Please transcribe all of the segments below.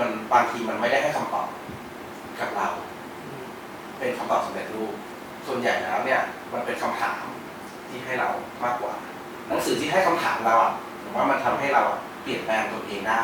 มันบางทีมันไม่ได้ให้คำตอบกับเรา เป็นคำตอบสำเร็จรูป ส่วนใหญ่แล้วเนี่ย มันเป็นคำถามที่ให้เรามากกว่า หนังสือที่ให้คำถามเราอะผมว่ามันทำให้เราอะเปลี่ยนแปลงตัวเองได้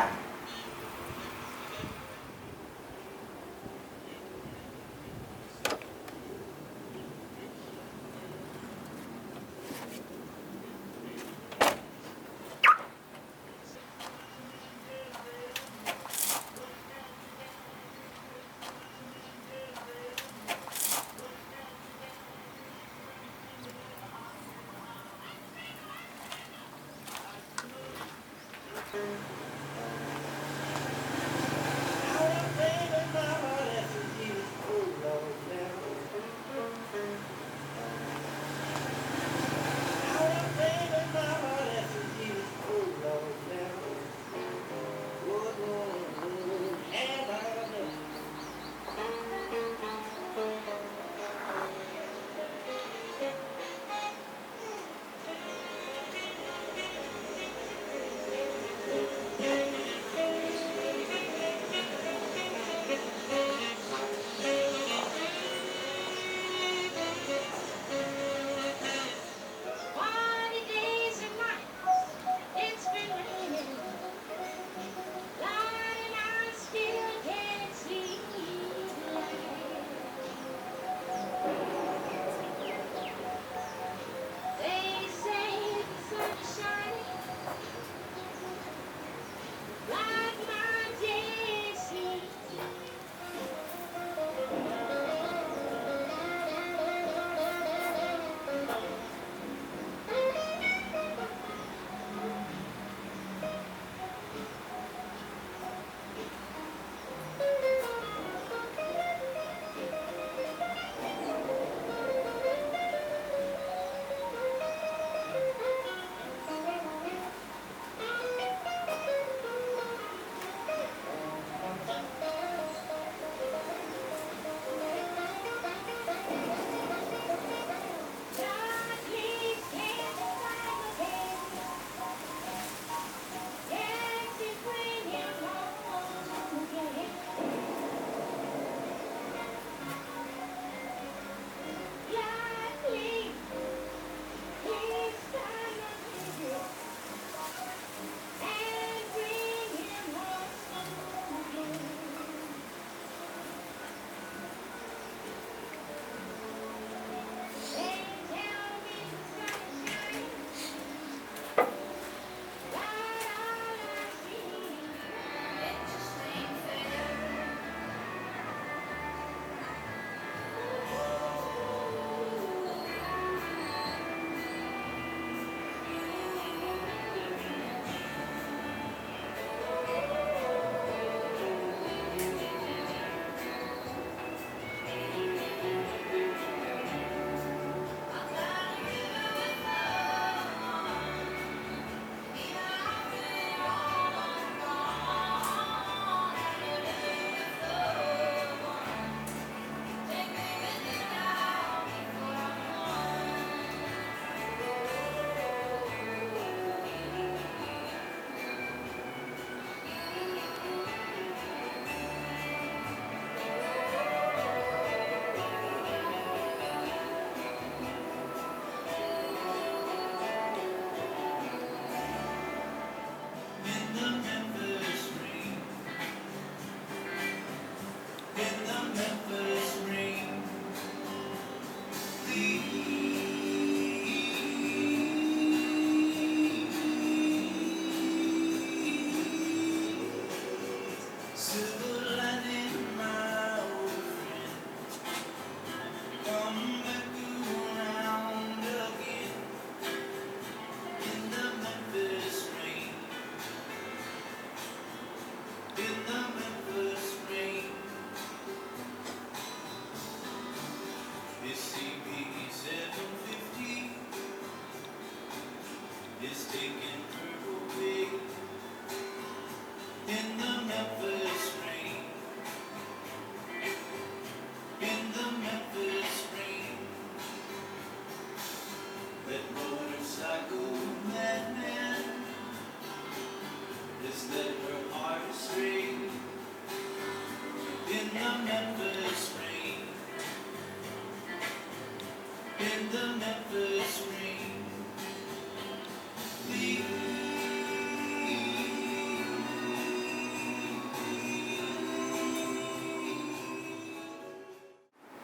soon.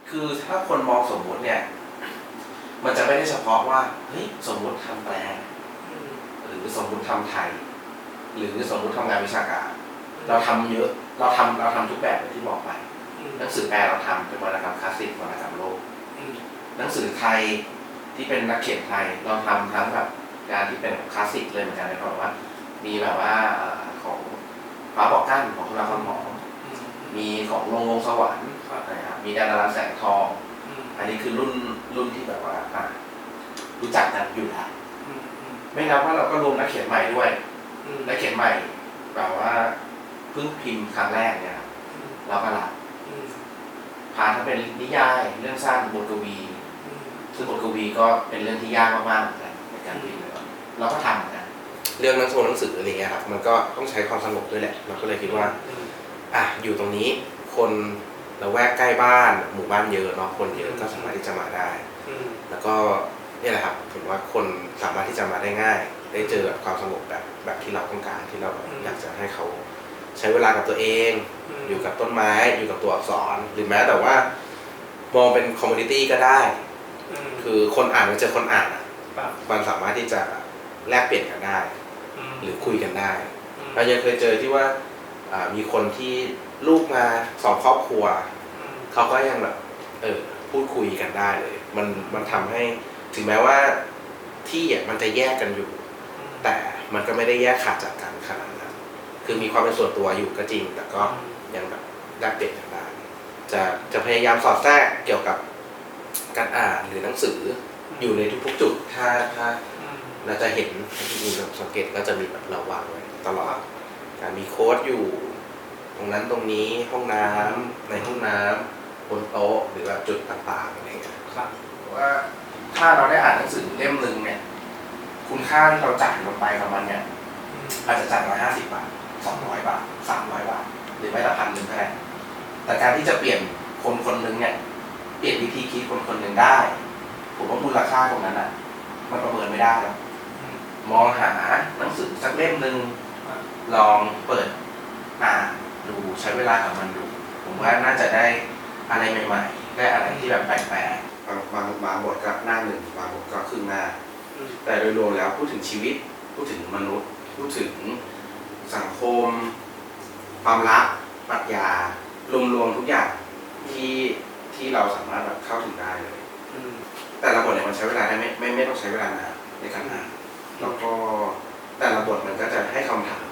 คือถ้าคนมองสมมุติเนี่ย มันจะไม่ได้เฉพาะว่าเฮ้ยสมมุติทำแปลงหรือสมมุติทำไทย หรือสมมุติทำงานวิชาการ เราทำเยอะ เราทำเราทำทุกแบบเลยที่บอกไป หนังสือแปลเราทำเป็นวรรณกรรมคลาสสิกวรรณกรรมโลกหนังสือไทยที่เป็นนักเขียนไทยเราทำทั้งแบบงานที่เป็นแบบคลาสสิกเลยเหมือนกันนะครับแบบว่า มีแบบว่าเอ่อของฟ้าบอกกั้นของคุณราคอนหมอมีของลงวงสวรรค์ครับนะครับมีดาราแสงทอง อันนี้คือรุ่นรุ่นที่แบบว่าอะรู้จักกันอยู่แล้วไม่นับว่าเราก็รวมนักเขียนใหม่ด้วยนักเขียนใหม่แบบว่าเพิ่งพิมพ์ครั้งแรกเนี่ยครับเราก็รับพาถ้าเป็นนิยายเรื่องสั้นบทกวีซึ่งบทกวีก็เป็นเรื่องที่ยากมากๆเหมือนกันในการพิมพ์เลยเราก็ทำเหมือนกันเรื่องหนังสือหนังสืออะไรเงี้ยครับมันก็ต้องใช้ความสงบด้วยแหละเราก็เลยคิดว่าอะอยู่ตรงนี้คนเราแวกใกล้บ้านหมู่บ้านเยอะเนาะคนเยอะก็สามารถที่จะมาได้แล้วก็เนี่ยแหละครับผมว่าคนสามารถที่จะมาได้ง่าย ได้เจอแบบความสงบแบบแบบที่เราต้องการที่เราแบบอืมอยากจะให้เขา ใช้เวลากับตัวเอง อยู่กับต้นไม้อยู่กับตัวอักษร หรือแม้แต่ว่ามองเป็นคอมมูนิตี้ก็ได้ คือคนอ่านมันเจอคนอ่านอะครับมันสามารถที่จะแลกเปลี่ยนกันได้ หรือคุยกันได้ เรายังเคยเจอที่ว่าอ่ามีคนที่ลูกมาสองครอบครัว เขาก็ยังแบบเออพูดคุยกันได้เลย มันมันทำให้ถึงแม้ว่าที่อะมันจะแยกกันอยู่ แต่มันก็ไม่ได้แยกขาดจากกันขนาดนั้น คือมีความเป็นส่วนตัวอยู่ก็จริง แต่ก็ยังแบบแลกเปลี่ยนกันได้จะจะพยายามสอดแทรกเกี่ยวกับการอ่านหรือหนังสืออยู่ในทุกๆจุดถ้าถ้าเราจะเห็นที่มีแบบสังเกตก็จะมีแบบเราวางไว้ตลอดการมีโค้ดอยู่ ตรงนั้นตรงนี้ห้องน้ำในห้องน้ำบนโต๊ะหรือแบบจุดต่างๆอะไรเงี้ยครับว่าถ้าเราได้อ่านหนังสือเล่มหนึ่งเนี่ย คุณค่าที่เราจ่ายลงไปกับมันเนี่ยอาจจะจ่ายมาห้าสิบบาท สองร้อยบาทสามร้อยบาท หรือไม่แต่พันหนึ่งก็ได้แต่การที่จะเปลี่ยนคนคนหนึ่งเนี่ยเปลี่ยนวิธีคิดคนคนหนึ่งได้ ผมว่ามูลค่าตรงนั้นอะ มันประเมินไม่ได้หรอกมองหาหนังสือสักเล่มหนึ่งลองเปิดอ่านดูใช้เวลากับมันดู ผมว่าน่าจะได้อะไรใหม่ๆ ได้อะไรที่แบบแปลกๆบางบางบางบทก็หน้าหนึ่งบางบทก็ครึ่งหน้า แต่โดยรวมแล้วพูดถึงชีวิต พูดถึงมนุษย์ พูดถึง สังคม ความรักปรัชญารวมๆทุกอย่างที่ที่เราสามารถแบบเข้าถึงได้เลยแต่ละบทเนี่ยมันใช้เวลาได้ไม่ไม่ไม่ต้องใช้เวลานานในการอ่านแล้วก็แต่ละบทมันก็จะให้คำถาม